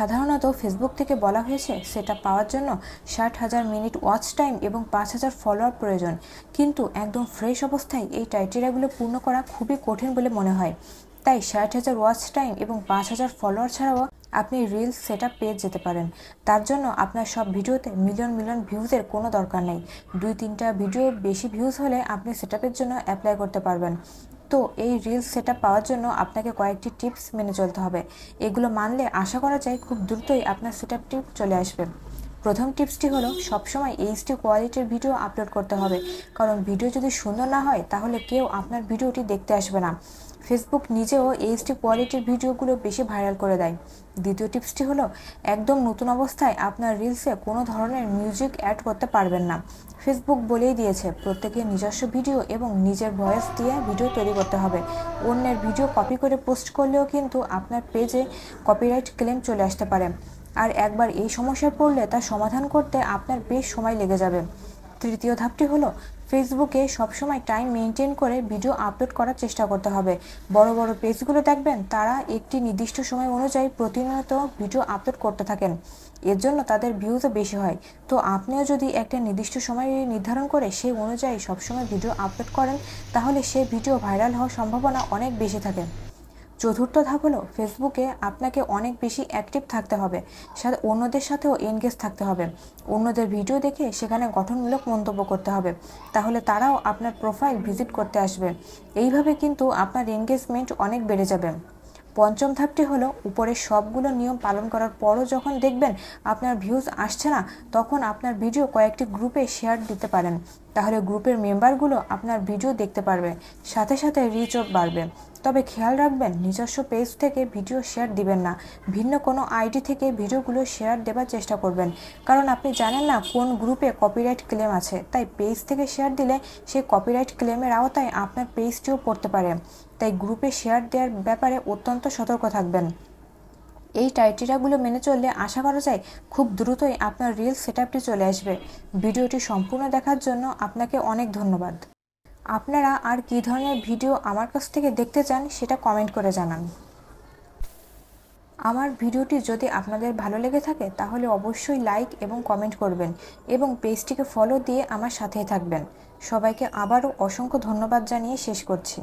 সাধারণত ফেসবুক থেকে বলা হয়েছে, সেটা পাওয়ার জন্য ষাট হাজার মিনিট ওয়াচ টাইম এবং পাঁচ হাজার ফলোয়ার প্রয়োজন। কিন্তু একদম ফ্রেশ অবস্থায় এই ক্রাইটেরিয়াগুলো পূর্ণ করা খুবই কঠিন বলে মনে হয়। তাই ষাট হাজার ওয়াচ টাইম এবং পাঁচ হাজার ফলোয়ার ছাড়াও আপনি রিলস সেট পেয়ে যেতে পারেন। তার জন্য আপনার সব ভিডিওতে মিলিয়ন মিলিয়ন ভিউজের কোনো দরকার নেই। দুই তিনটা ভিডিও বেশি ভিউজ হলে আপনি সেট জন্য অ্যাপ্লাই করতে পারবেন। তো এই রিলস সেট পাওয়ার জন্য আপনাকে কয়েকটি টিপস মেনে চলতে হবে। এগুলো মানলে আশা করা যায় খুব দ্রুতই আপনার সেট চলে আসবে। প্রথম টিপসটি হলো সবসময় এইচডি কোয়ালিটির ভিডিও আপলোড করতে হবে। কারণ ভিডিও যদি সুন্দর না হয়, তাহলে কেউ আপনার ভিডিওটি দেখতে আসবে না। ফেসবুক নিজেও এইচডি কোয়ালিটির ভিডিওগুলো বেশি ভাইরাল করে দেয়। দ্বিতীয় টিপসটি হলো, একদম নতুন অবস্থায় আপনার রিলসে কোনো ধরনের মিউজিক অ্যাড করতে পারবেন না। ফেসবুক বলেই দিয়েছে প্রত্যেকের নিজস্ব ভিডিও এবং নিজের ভয়েস দিয়ে ভিডিও তৈরি করতে হবে। অন্যের ভিডিও কপি করে পোস্ট করলেও কিন্তু আপনার পেজে কপিরাইট ক্লেম চলে আসতে পারে। আর একবার এই সমস্যায় পড়লে তা সমাধান করতে আপনার বেশ সময় লেগে যাবে। তৃতীয় ধাপটি হলো, ফেসবুকে সবসময় টাইম মেনটেন করে ভিডিও আপলোড করার চেষ্টা করতে হবে। বড় বড় পেজগুলো দেখবেন, তারা একটি নির্দিষ্ট সময় অনুযায়ী প্রতিনিয়ত ভিডিও আপলোড করতে থাকেন। এর জন্য তাদের ভিউজও বেশি হয়। তো আপনিও যদি একটা নির্দিষ্ট সময় নির্ধারণ করে সেই অনুযায়ী সবসময় ভিডিও আপলোড করেন, তাহলে সে ভিডিও ভাইরাল হওয়ার সম্ভাবনা অনেক বেশি থাকে। চতুর্থ ধাপ হলো ফেসবুকে আপনাকে অনেক বেশি অ্যাক্টিভ থাকতে হবে, সাথে অন্যদের সাথেও এনগেজ থাকতে হবে। অন্যদের ভিডিও দেখে সেখানে গঠনমূলক মন্তব্য করতে হবে। তাহলে তারাও আপনার প্রোফাইল ভিজিট করতে আসবে। এইভাবে কিন্তু আপনার এনগেজমেন্ট অনেক বেড়ে যাবে। পঞ্চম ধাপটি হলো উপরের সবগুলো নিয়ম পালন করার পরও যখন দেখবেন আপনার ভিউজ আসছে না, তখন আপনার ভিডিও কয়েকটি গ্রুপে শেয়ার দিতে পারেন। তাহলে গ্রুপের মেম্বারগুলো আপনার ভিডিও দেখতে পারবে, সাথে সাথে রিচও বাড়বে। তবে খেয়াল রাখবেন, নিজস্ব পেজ থেকে ভিডিও শেয়ার দিবেন না। ভিন্ন কোনো আইডি থেকে ভিডিওগুলো শেয়ার দেবার চেষ্টা করবেন। কারণ আপনি জানেন না কোন গ্রুপে কপিরাইট ক্লেম আছে। তাই পেজ থেকে শেয়ার দিলে সেই কপিরাইট ক্লেমের আওতায় আপনার পেজটিও পড়তে পারে। তাই গ্রুপে শেয়ার দেওয়ার ব্যাপারে অত্যন্ত সতর্ক থাকবেন। এই টাইটেরিয়াগুলো মেনে চললে আশা করা যায় খুব দ্রুতই আপনার রিল সেট চলে আসবে। ভিডিওটি সম্পূর্ণ দেখার জন্য আপনাকে অনেক ধন্যবাদ। আপনারা আর কী ধরনের ভিডিও আমার কাছ থেকে দেখতে চান সেটা কমেন্ট করে জানান। আমার ভিডিওটি যদি আপনাদের ভালো লেগে থাকে তাহলে অবশ্যই লাইক এবং কমেন্ট করবেন এবং পেজটিকে ফলো দিয়ে আমার সাথেই থাকবেন। সবাইকে আবারও অসংখ্য ধন্যবাদ জানিয়ে শেষ করছি।